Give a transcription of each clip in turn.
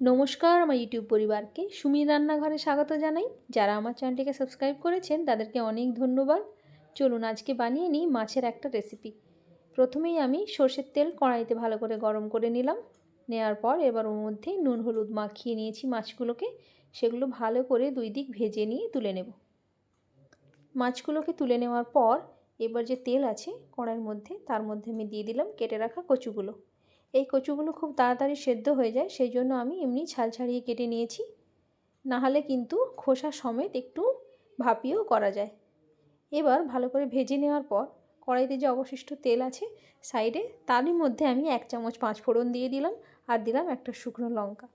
নমস্কার আমার ইউটিউব পরিবারকে। সুমির রান্নাঘরে স্বাগত জানাই। যারা আমার চ্যানেলটিকে সাবস্ক্রাইব করেছেন, তাদেরকে অনেক ধন্যবাদ। চলুন, আজকে বানিয়ে নিই মাছের একটা রেসিপি প্রথমেই আমি সর্ষের তেল কড়াইতে ভালো করে গরম করে নিলাম। নেওয়ার পর এবার ওর মধ্যে নুন হলুদ মাখিয়ে নিয়েছি মাছগুলোকে। সেগুলো ভালো করে দুই দিক ভেজে নিয়ে তুলে নেব। মাছগুলোকে তুলে নেওয়ার পর এবার যে তেল আছে কড়াইয়ের মধ্যে, তার মধ্যে আমি দিয়ে দিলাম কেটে রাখা কচুগুলো। এই কচুগুলো খুব তাড়াতাড়ি সেদ্ধ হয়ে যায়, সেই জন্য আমি এমনি ছাল ছাড়িয়ে কেটে নিয়েছি। নাহলে কিন্তু খোসা সমেত একটু ভাপিয়েও করা যায়। এবার ভালো করে ভেজে নেওয়ার পর কড়াইতে যে অবশিষ্ট তেল আছে সাইডে, তারই মধ্যে আমি এক চামচ পাঁচ ফোড়ন দিয়ে দিলাম আর দিলাম একটা শুকনো লঙ্কা।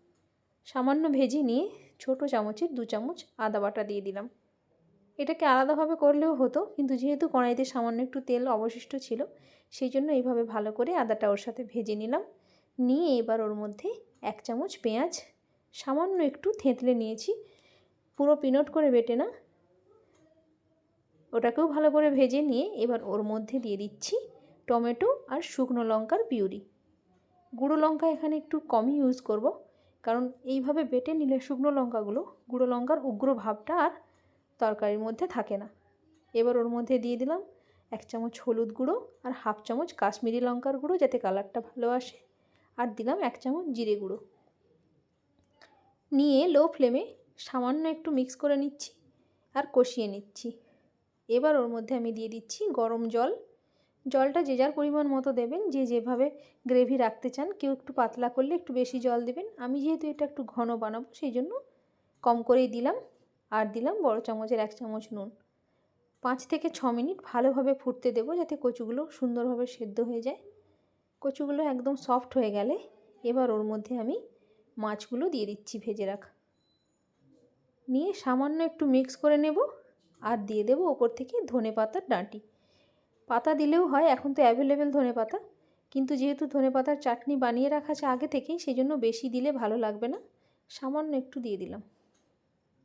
সামান্য ভেজে নিয়ে ছোট চামচের দু চামচ আদা বাটা দিয়ে দিলাম। এটাকে আলাদাভাবে করলেও হতো, কিন্তু যেহেতু কড়াইতে সামান্য একটু তেল অবশিষ্ট ছিল সেই জন্য এইভাবে ভালো করে আদাটা ওর সাথে ভেজে নিলাম। নিয়ে এবার ওর মধ্যে এক চামচ পেঁয়াজ, সামান্য একটু থেঁতলে নিয়েছি, পুরো পিনট করে বেটে না। ওটাকেও ভালো করে ভেজে নিয়ে এবার ওর মধ্যে দিয়ে দিচ্ছি টমেটো আর শুকনো লঙ্কার পিউরি। গুঁড়ো লঙ্কা এখানে একটু কমই ইউজ করব, কারণ এইভাবে বেটে নিলে শুকনো লঙ্কাগুলো, গুঁড়ো লঙ্কার উগ্র ভাবটা আর তরকারির মধ্যে থাকে না। এবার ওর মধ্যে দিয়ে দিলাম এক চামচ হলুদ গুঁড়ো আর হাফ চামচ কাশ্মীরি লঙ্কার গুঁড়ো যাতে কালারটা ভালো আসে আর দিলাম এক চামচ জিরে গুঁড়ো। নিয়ে লো ফ্লেমে সামান্য একটু মিক্স করে নিচ্ছি আর কষিয়ে নিচ্ছি। এবার ওর মধ্যে আমি দিয়ে দিচ্ছি গরম জল। জলটা যে যার পরিমাণ মতো দেবেন, যে যেভাবে গ্রেভি রাখতে চান, কেউ একটু পাতলা করলে একটু বেশি জল দেবেন। আমি যেহেতু এটা একটু ঘন বানাবো, সেই জন্য কম করেই দিলাম। আর দিলাম বড় চামচের এক চামচ নুন। পাঁচ থেকে ছ মিনিট ভালোভাবে ফুটতে দেবো যাতে কচুগুলো সুন্দরভাবে সেদ্ধ হয়ে যায়। কচুগুলো একদম সফট হয়ে গেলে এবার ওর মধ্যে আমি মাছগুলো দিয়ে দিচ্ছি ভেজে রাখা। নিয়ে সামান্য একটু মিক্স করে নেব আর দিয়ে দেবো ওপর থেকে ধনে পাতার ডাঁটি। পাতা দিলেও হয়, এখন তো অ্যাভেলেবেল ধনে পাতা। কিন্তু যেহেতু ধনে পাতার চাটনি বানিয়ে রাখা আছে আগে থেকেই সেই জন্য বেশি দিলে ভালো লাগবে না। সামান্য একটু দিয়ে দিলাম।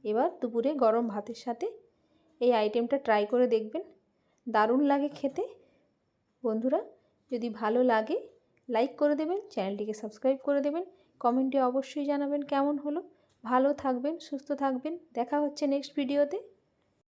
এবার দুপুরে গরম ভাতের সাথে এই আইটেমটা ট্রাই করে দেখবেন। দারুণ লাগে খেতে। বন্ধুরা, যদি ভালো লাগে লাইক করে দেবেন, চ্যানেলটিকে সাবস্ক্রাইব করে দেবেন। কমেন্টে অবশ্যই জানাবেন কেমন হলো। ভালো থাকবেন, সুস্থ থাকবেন। দেখা হচ্ছে নেক্সট ভিডিওতে